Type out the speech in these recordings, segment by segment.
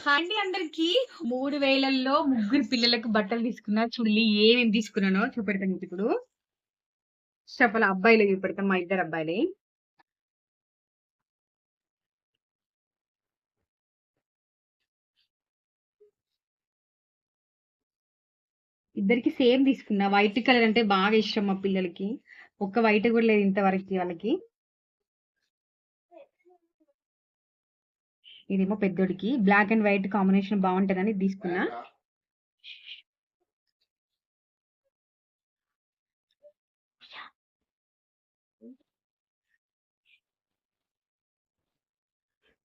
అండి అందరికి మూడు వేలల్లో ముగ్గురు పిల్లలకు బట్టలు తీసుకున్నా చుల్లి ఏమేమి తీసుకున్నానో చూపెడతాను ఇప్పుడు. చెప్పాలి? అబ్బాయిలు చూపెడతాం మా ఇద్దరు అబ్బాయిలే. ఇద్దరికి సేమ్ తీసుకున్నా. వైట్ కలర్ అంటే బాగా ఇష్టం మా పిల్లలకి. ఒక్క వైట్ కూడా లేదు ఇంతవరకు వాళ్ళకి. ఇదేమో పెద్దోడికి. బ్లాక్ అండ్ వైట్ కాంబినేషన్ బాగుంటుందని తీసుకున్నా.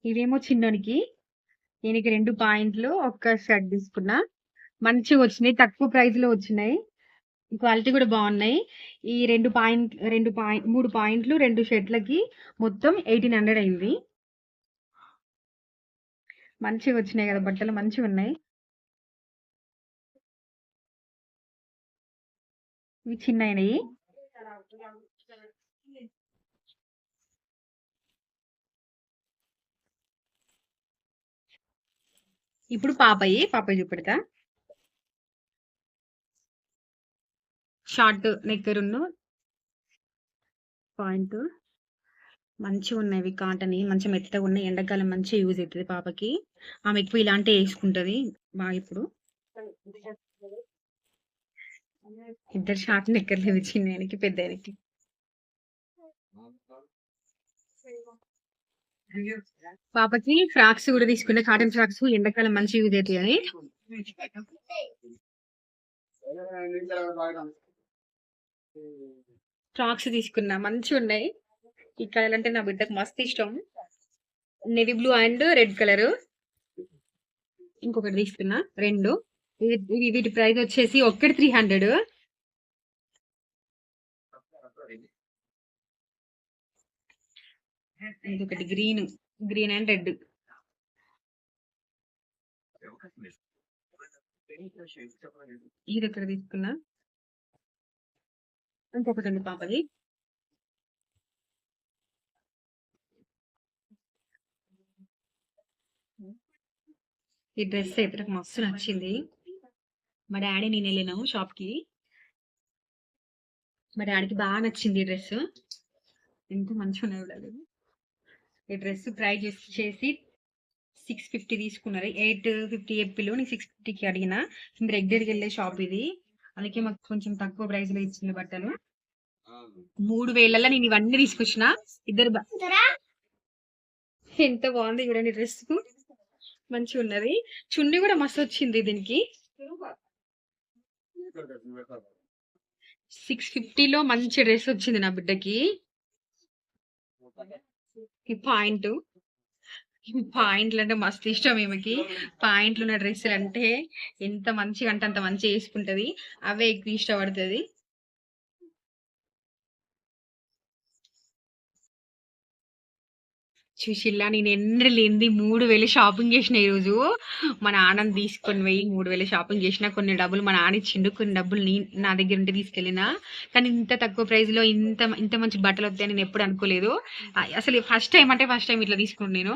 ఇవేమో చిన్నోనికి. దీనికి రెండు పాయింట్లు ఒక్క షర్ట్ తీసుకున్నా. మంచిగా వచ్చినాయి తక్కువ ప్రైస్లో వచ్చినాయి. క్వాలిటీ కూడా బాగున్నాయి. ఈ రెండు పాయింట్ రెండు పాయింట్ మూడు పాయింట్లు రెండు షర్ట్లకి మొత్తం ఎయిటీన్ హండ్రెడ్ అయింది. మంచిగా వచ్చినాయి కదా బట్టలు మంచిగా ఉన్నాయి. ఇవి చిన్నయినాయి. ఇప్పుడు పాపయ్యి పాపయ్య చూపెడతా. షార్ట్ నెక్కరును పాయింట్. మంచిగా ఉన్నాయి కాటన్ మంచి మెత్తగా ఉన్నాయి ఎండాకాలం మంచిగా యూజ్ అవుతుంది పాపకి. ఆమె ఎక్కువ ఇలాంటివి వేసుకుంటది. బాగా ఇప్పుడు. ఇద్దరు షార్ట్ నెక్కర్లేవు చిన్న ఆయనకి పెద్ద ఆయనకి. పాపకి ఫ్రాక్స్ కూడా తీసుకున్న. కాటన్ ఫ్రాక్స్ ఎండాకాలం మంచి యూజ్ అవుతాయి అని. ఫ్రాక్స్ తీసుకున్నా. మంచిగా ఉన్నాయి. ఈ కలర్ అంటే నా బిడ్డకు మస్తు ఇష్టం. Navy blue and red colour ఇంకొకటి తీసుకున్నా. రెండు. వీటి ప్రైస్ వచ్చేసి ఒక్కటి త్రీ హండ్రెడ్ ఇంకొకటి గ్రీన్ గ్రీన్ అండ్ రెడ్ ఇది ఒకటి తీసుకున్నా. ఇంకొకటి ఉంది పాపది. ఈ డ్రెస్ అయితే నాకు మస్తు నచ్చింది. మా డాడీ నేను వెళ్ళినాము షాప్కి మా డాడీకి బాగా నచ్చింది ఈ డ్రెస్. ఎంత మంచిగా అది. ఈ డ్రెస్ ప్రైస్ చేసి సిక్స్ ఫిఫ్టీ తీసుకున్నారు. ఎయిట్ ఫిఫ్టీ చెప్పిలో నేను సిక్స్ ఫిఫ్టీకి అడిగిన. మేము రెగ్యులర్గా వెళ్ళే షాప్ ఇది. అందుకే మాకు కొంచెం తక్కువ ప్రైస్లో ఇచ్చింది బట్టలు. మూడు వేలల్లో నేను ఇవన్నీ తీసుకొచ్చిన. ఇద్దరు ఎంత బాగుంది చూడండి డ్రెస్ మంచిగా ఉన్నది చున్నీ కూడా మస్తు వచ్చింది దీనికి. సిక్స్ ఫిఫ్టీలో మంచి డ్రెస్ వచ్చింది నా బిడ్డకి. ఈ పాయింట్. పాయింట్లు అంటే మస్తు ఇష్టం ఈమెకి. పాయింట్లు ఉన్న డ్రెస్సులు అంటే ఎంత మంచిగా అంటే అంత మంచిగా వేసుకుంటది. అవే ఎక్కువ ఇష్టపడుతుంది. చూసిల్లా నేను ఎన్ని లేనిది మూడు వేలు షాపింగ్ చేసిన ఈ రోజు మా నాన్న తీసుకొని పోయి మూడు వేలు షాపింగ్ చేసిన కొన్ని డబ్బులు మా నాన్న ఇచ్చిండు కొన్ని డబ్బులు నీ నా దగ్గర ఉంటే తీసుకెళ్ళిన. కానీ ఇంత తక్కువ ప్రైస్లో ఇంత ఇంత మంచి బట్టలు వస్తాయని నేను ఎప్పుడు అనుకోలేదు. అసలు ఫస్ట్ టైం అంటే ఫస్ట్ టైం ఇట్లా తీసుకున్నాను నేను.